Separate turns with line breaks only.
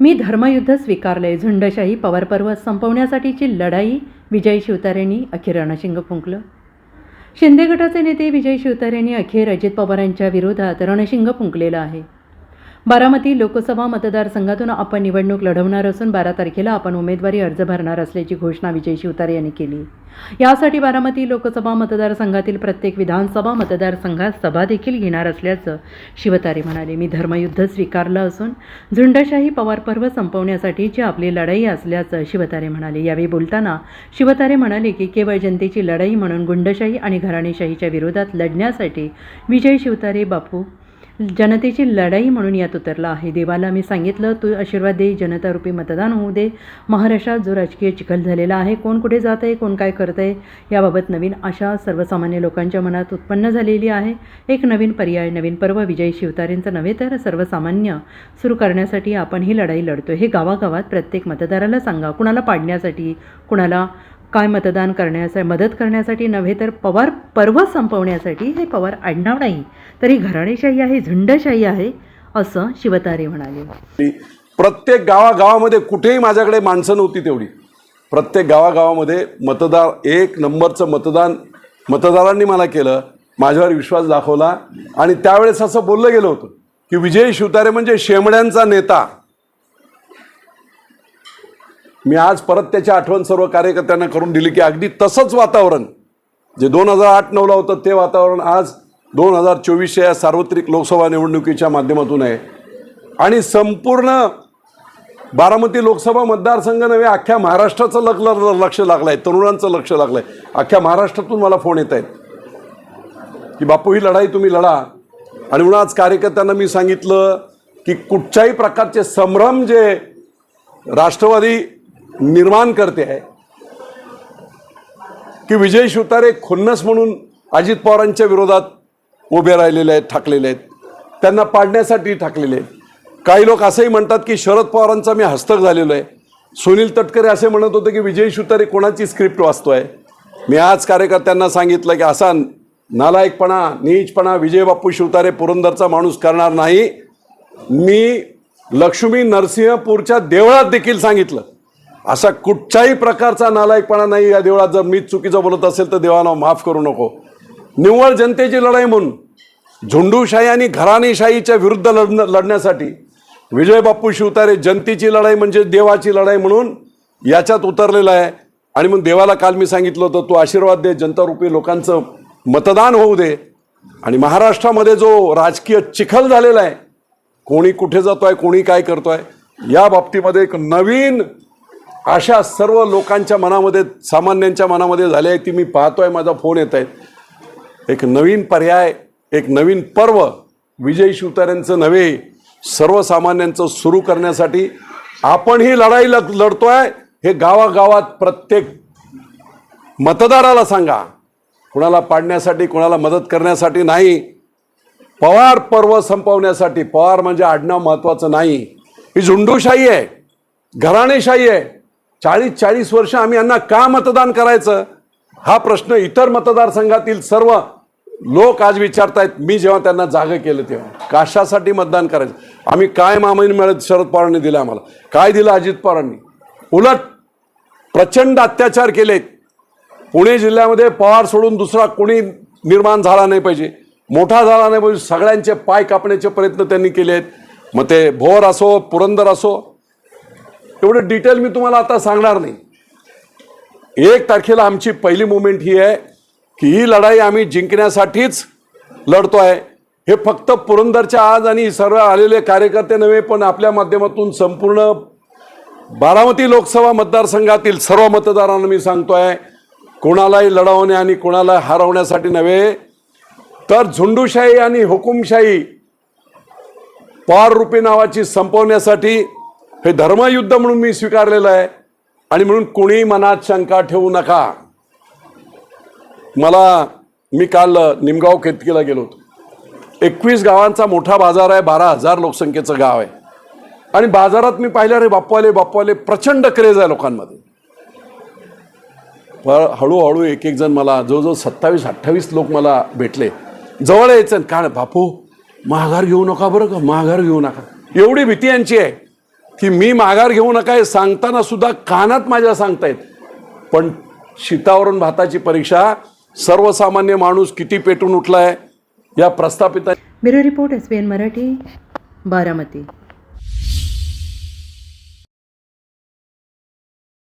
मी धर्मयुद्ध स्वीकारले. झुंडशाही पवारपर्व संपवण्यासाठीची लढाई विजय शिवतारेंनी अखेर रणशिंग फुंकलं. शिंदे गटाचे नेते विजय शिवतारेंनी अखेर अजित पवारांच्या विरोधात रणशिंग फुंकलेलं आहे. बारामती लोकसभा मतदारसंघातून आपण निवडणूक लढवणार असून बारा तारखेला आपण उमेदवारी अर्ज भरणार असल्याची घोषणा विजय शिवतारे यांनी केली. यासाठी बारामती लोकसभा मतदारसंघातील प्रत्येक विधानसभा मतदारसंघात सभा देखील घेणार असल्याचं शिवतारे म्हणाले. मी धर्मयुद्ध स्वीकारलं असून झुंडशाही पवार पर्व संपवण्यासाठीची आपली लढाई असल्याचं शिवतारे म्हणाले. यावेळी बोलताना शिवतारे म्हणाले की केवळ जनतेची लढाई म्हणून गुंडशाही आणि घराणेशाहीच्या विरोधात लढण्यासाठी विजय शिवतारे बापू जनतेची लढाई म्हणून यात उतरला आहे. देवाला मी सांगितलं तू आशीर्वाद दे जनतारूपी मतदान होऊ दे. महाराष्ट्रात जो राजकीय चिखल झालेला आहे कोण कुठे जात आहे कोण काय करत आहे याबाबत नवीन आशा सर्वसामान्य लोकांच्या मनात उत्पन्न झालेली आहे. एक नवीन पर्याय नवीन पर्व विजय शिवतारेंचं नव्हे तर सर्वसामान्य सुरू करण्यासाठी आपण ही लढाई लढतो हे गावागावात प्रत्येक मतदाराला सांगा कुणाला पाडण्यासाठी कुणाला काय मतदान करण्यासाठी मदत करण्यासाठी नव्हे तर पवार पर्व संपवण्यासाठी हे पवार आडनाव नाही. तरी घराणेशाही आहे झुंडशाही आहे असं शिवतारे म्हणाले.
प्रत्येक गावागावामध्ये कुठेही माझ्याकडे माणसं नव्हती तेवढी. प्रत्येक गावागावामध्ये मतदार एक नंबरचं मतदान मतदारांनी मला केलं माझ्यावर विश्वास दाखवला आणि त्यावेळेस असं बोललं गेलं होतं की विजय शिवतारे म्हणजे शेमड्यांचा नेता. मी आज परत त्याची आठवण सर्व कार्यकर्त्यांना करून दिली की अगदी तसंच वातावरण जे दोन हजार आठ नऊला होतं ते वातावरण आज दोन हजार चोवीसच्या या सार्वत्रिक लोकसभा निवडणुकीच्या माध्यमातून आहे. आणि संपूर्ण बारामती लोकसभा मतदारसंघ नव्हे अख्ख्या महाराष्ट्राचं लग लक्ष लागलं आहे तरुणांचं लक्ष लागलं आहे अख्ख्या महाराष्ट्रातून मला फोन येत आहेत की बापू ही लढाई तुम्ही लढा. आणि म्हणून आज कार्यकर्त्यांना मी सांगितलं की कुठच्याही प्रकारचे संभ्रम जे राष्ट्रवादी निर्माण करते आहे. की विजय शिवतारे खुन्नस म्हणून अजित पवारांच्या विरोधात उभे राहिलेले आहेत ठाकलेले आहेत. त्यांना पाडण्यासाठी ठाकलेले आहेत. काही लोक असंही म्हणतात की शरद पवारांचा मी हस्तक झालेलो आहे. सुनील तटकरे असे म्हणत होते की विजय शिवतारे कोणाची स्क्रिप्ट वाचतोय? मी आज कार्यकर्त्यांना सांगितलं की असा नालायकपणा नीचपणा विजय बाप्पू शिवतारे पुरंदरचा माणूस करणार नाही. मी लक्ष्मी नरसिंहपूरच्या देवळात देखील सांगितलं. असा कुठच्याही प्रकारचा नालायकपणा नाही या देवळात. जर मीच चुकीचं बोलत असेल तर देवानं माफ करू नको. निव्वळ जनतेची लढाई म्हणून झुंडूशाही आणि घराणेशाहीच्या विरुद्ध लढणं लढण्यासाठी विजय बाप्पू शिवतारे जनतेची लढाई म्हणजे देवाची लढाई म्हणून याच्यात उतरलेला आहे. आणि मग देवाला काल मी सांगितलं होतं तू आशीर्वाद दे जनतारूपी लोकांचं मतदान होऊ दे. आणि महाराष्ट्रामध्ये जो राजकीय चिखल झालेला आहे कोणी कुठे जातो आहे कोणी काय करतो आहे या बाबतीमध्ये एक नवीन अशा सर्व लोकांच्या मनामध्ये सामान्यांच्या मनामध्ये झाले आहे ती मी पाहतो आहे माझा फोन येत आहेत एक नवीन पर्याय एक नवीन पर्व विजय शिवतारेंचं नव्हे सर्वसामान्यांचं सुरू करण्यासाठी आपण ही लढाई लढतो आहे हे गावागावात प्रत्येक मतदाराला सांगा. कुणाला पाडण्यासाठी कुणाला मदत करण्यासाठी नाही. पवार पर्व संपवण्यासाठी पवार म्हणजे आडनाव महत्त्वाचं नाही. ही झुंडूशाही आहे घराणेशाही आहे. चाळीस चाळीस वर्ष आम्ही यांना का मतदान करायचं? हा प्रश्न इतर मतदारसंघातील सर्व लोक आज विचारतायत. मी जेव्हा त्यांना जागं केलं तेव्हा. कशासाठी मतदान करायचं. आम्ही काय मामाईन मिळत शरद पवारांनी दिलं आम्हाला? काय दिलं अजित पवारांनी? उलट प्रचंड अत्याचार केलेत. पुणे जिल्ह्यामध्ये पवार सोडून दुसरा कोणी निर्माण झाला नाही पाहिजे. मोठा झाला नाही पाहिजे. सगळ्यांचे पाय कापण्याचे प्रयत्न त्यांनी केले आहेत मग ते भोर असो पुरंदर असो एवढं डिटेल मी तुम्हाला आता सांगणार नाही. एक तारखेला आमची पहिली मुवमेंट ही आहे की ही लढाई आम्ही जिंकण्यासाठीच लढतो आहे हे फक्त पुरंदरच्या आज आणि सर्व आलेले कार्यकर्ते नव्हे पण आपल्या माध्यमातून संपूर्ण बारामती लोकसभा मतदारसंघातील सर्व मतदारांना मी सांगतो आहे कोणालाही लढवणे आणि कोणाला हरवण्यासाठी नव्हे. तर झुंडूशाही आणि हुकुमशाही पार रुपी नावाची संपवण्यासाठी हे धर्मयुद्ध म्हणून मी स्वीकारलेलं आहे. आणि म्हणून कोणी मनात शंका ठेवू नका. मला मी काल निमगाव केतकीला गेलो होतो. एकवीस गावांचा मोठा बाजार आहे बारा हजार लोकसंख्येचं गाव आहे. आणि बाजारात मी पाहिलं रे बाप्पाले बाप्पाले प्रचंड क्रेज आहे लोकांमध्ये. पण हळूहळू एक एक जण मला जवळजवळ सत्तावीस अठ्ठावीस लोक मला भेटले. जवळ यायचं आणि काय बापू माघार घेऊ नका बरं का? माघार घेऊ नका. एवढी भीती यांची आहे. की मी माघार घेऊ नका हे सांगताना सुद्धा कानात माझ्या सांगतायत. पण शितावरून भाताची परीक्षा सर्वसामान्य माणूस किती पेटून उठलाय या प्रस्थापित
bureau report S N Marathi Baramati.